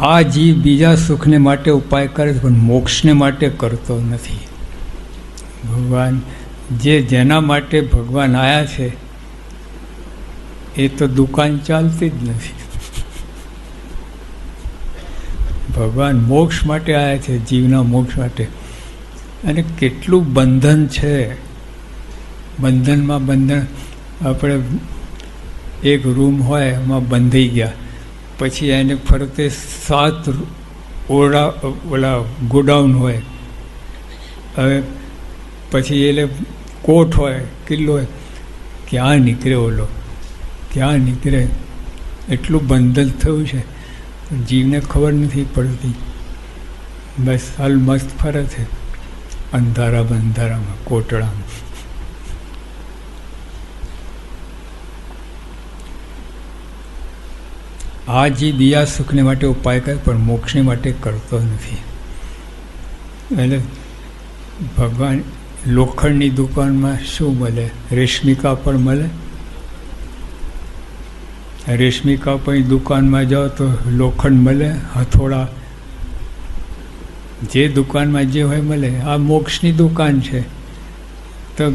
આ જીવ બીજા સુખને માટે ઉપાય કરે છે, પણ મોક્ષને માટે કરતો નથી. ભગવાન જે જેના માટે ભગવાન આવ્યા છે, એ તો દુકાન ચાલતી જ નથી. ભગવાન મોક્ષ માટે આવ્યા છે, જીવના મોક્ષ માટે. અને કેટલું બંધન છે. બંધનમાં બંધન, આપણે એક રૂમ હોય, એમાં બંધાઈ ગયા. પછી એને ફરતે સાત ઓરડા, ઓલા ગોડાઉન હોય. હવે પછી એટલે કોટ હોય, કિલ્લો હોય. ક્યાં નીકળે ઓલો? ક્યાં નીકળે? એટલું બંધન થયું છે. જીવને ખબર નથી પડતી. બસ હાલ મસ્ત ફરે છે. અંધારા બંધારામાં કોટડામાં. આ જે બીજા સુખને માટે ઉપાય કરે, પણ મોક્ષને માટે કરતો નથી. એટલે ભગવાન લોખંડની દુકાનમાં શું મળે? રેશમી કાપડ મળે? રેશમી કાપડની દુકાનમાં જાઓ તો લોખંડ મળે, હથોડા. જે દુકાનમાં જે હોય મળે. આ મોક્ષની દુકાન છે. તો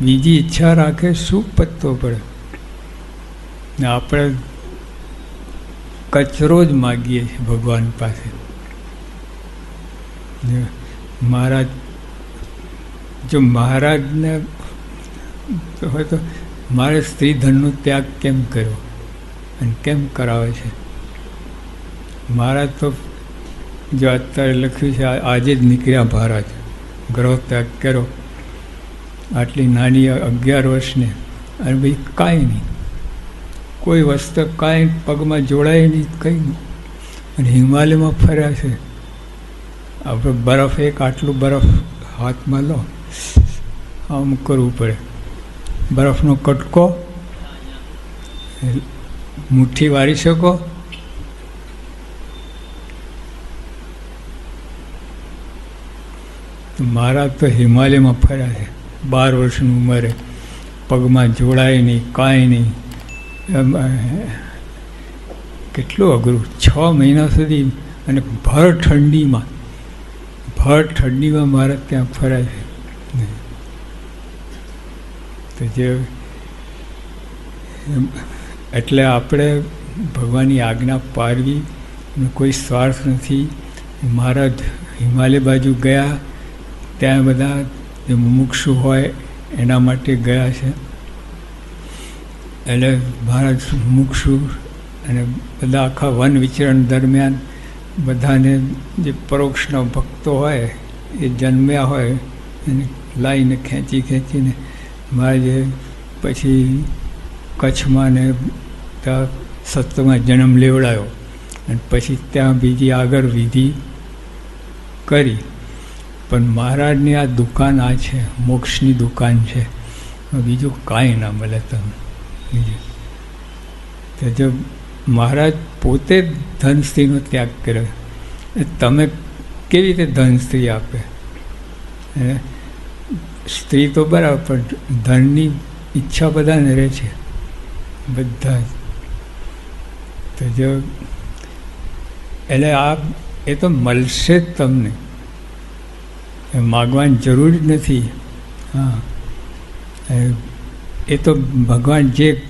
બીજી ઈચ્છા રાખે શું પત્તો પડે? આપણે કચરો જ માગીએ છીએ ભગવાન પાસે. મહારાજ, જો મહારાજને હોય તો મારે સ્ત્રી ધનનો ત્યાગ કેમ કર્યો અને કેમ કરાવે છે? મહારાજ તો જો અત્યારે લખ્યું છે આજે જ નીકળ્યા મહારાજ. ગ્રહ ત્યાગ કર્યો. આટલી નાની અગિયાર વર્ષને. અને ભાઈ કાંઈ નહીં. કોઈ વસ્તુ કાંઈ પગમાં જોડાય નહીં, કંઈ અને હિમાલયમાં ફર્યા છે. આપણે બરફ, એક આટલું બરફ હાથમાં લો. આમ કરવું પડે. બરફનો કટકો. મુઠ્ઠી વારી શકો. મારા તો હિમાલયમાં ફર્યા છે. બાર વર્ષની ઉંમરે. પગમાં જોડાય નહીં, કાંઈ નહીં. કેટલું અઘરું. છ મહિના સુધી અને ભર ઠંડીમાં ભર ઠંડીમાં મારે ત્યાં ફરાય છે. તો જે એટલે આપણે ભગવાનની આજ્ઞા પાડવી કોઈ સ્વાર્થ નથી. મારા હિમાલય બાજુ ગયા, ત્યાં બધા જે મુમુક્ષુ હોય એના માટે ગયા છે. એટલે મહારાજ મૂકશું અને બધા આખા વન વિચરણ દરમિયાન બધાને જે પરોક્ષના ભક્તો હોય, એ જન્મ્યા હોય એને લાઈને ખેંચી ખેંચીને મહારાજે પછી કચ્છમાં ને ત્યાં સત્તમાં જન્મ લેવડાયો અને પછી ત્યાં બીજી આગળ વિધિ કરી. પણ મહારાજની આ દુકાન આ છે, મોક્ષની દુકાન છે. બીજું કાંઈ ના મળે તમને. તો જો મહારાજ પોતે જ ધન સ્ત્રીનો ત્યાગ કર્યો તમે કેવી રીતે ધન સ્ત્રી આપે? સ્ત્રી તો બરાબર, પણ ધનની ઈચ્છા બધાને રહે છે. બધા જ. તો જો, એટલે આ એ તો મળશે જ તમને. માગવાની જરૂર જ નથી. હા. એ- તો ભગવાન જે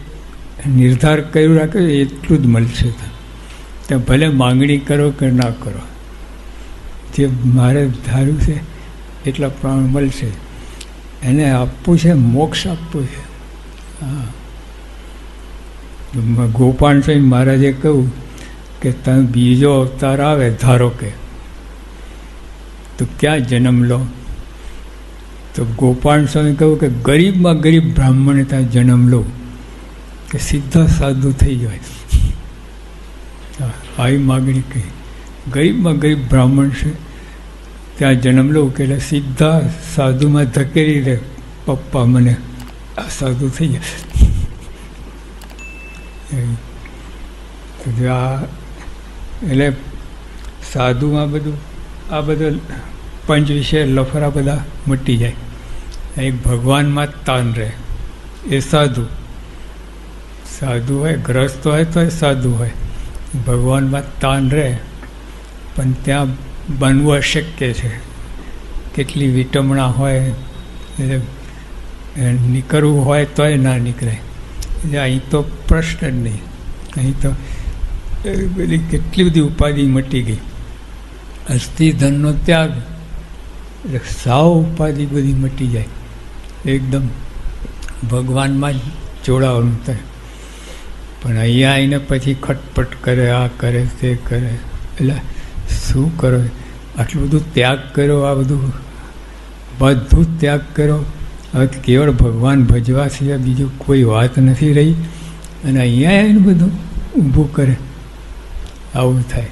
નિર્ધાર કર્યું રાખે એટલું જ મળશે તો. ભલે માંગણી કરો કે ના કરો. જે મારે ધાર્યું છે, એટલા પ્રમાણ મળશે. એને આપવું છે, મોક્ષ આપવું છે. હા. ગોપાલ સ્વામી મહારાજે કહ્યું કે તમે બીજો અવતાર આવે ધારો કે. તો ક્યાં જન્મ લો? તો ગોપાલ સ્વામી કહ્યું કે ગરીબમાં ગરીબ બ્રાહ્મણે ત્યાં જન્મ લો, કે સીધા સાધુ થઈ જાય. આવી માગણી કહી. ગરીબમાં ગરીબ બ્રાહ્મણ છે, ત્યાં જન્મ લો કે એટલે સીધા સાધુમાં ધકેલી દે, પપ્પા મને આ સાધુ થઈ જાય. આ, એટલે સાધુમાં બધું, આ બધું પંચ વિશે લફરા બધા મટી જાય. એક ભગવાનમાં તાન રહે. એ સાધુ. સાધુ હોય, ગ્રસ્ત હોય તો એ સાધુ હોય. ભગવાનમાં તાન રહે, પણ ત્યાં બનવું અશક્ય છે. કેટલી વિટમણા હોય, એટલે નીકળવું હોય તોય ના નીકળે. એટલે અહીં તો પ્રશ્ન જ નહીં. અહીં તો બધી કેટલી બધી ઉપાધિ મટી ગઈ. અસ્થિ ધનનો ત્યાગ એટલે સાવ ઉપાધિ બધી મટી જાય. એકદમ ભગવાનમાં જ જોડાવાનું થાય. પણ અહીંયા આવીને પછી ખટપટ કરે, આ કરે, તે કરે. એટલે શું કરો? આટલું બધું ત્યાગ કર્યો આ બધું બધું ત્યાગ કર્યો હવે કેવળ ભગવાન ભજવા સિવાય બીજું કોઈ વાત નથી રહી. અને અહીંયા આવીને બધું ઊભું કરે. આવું થાય.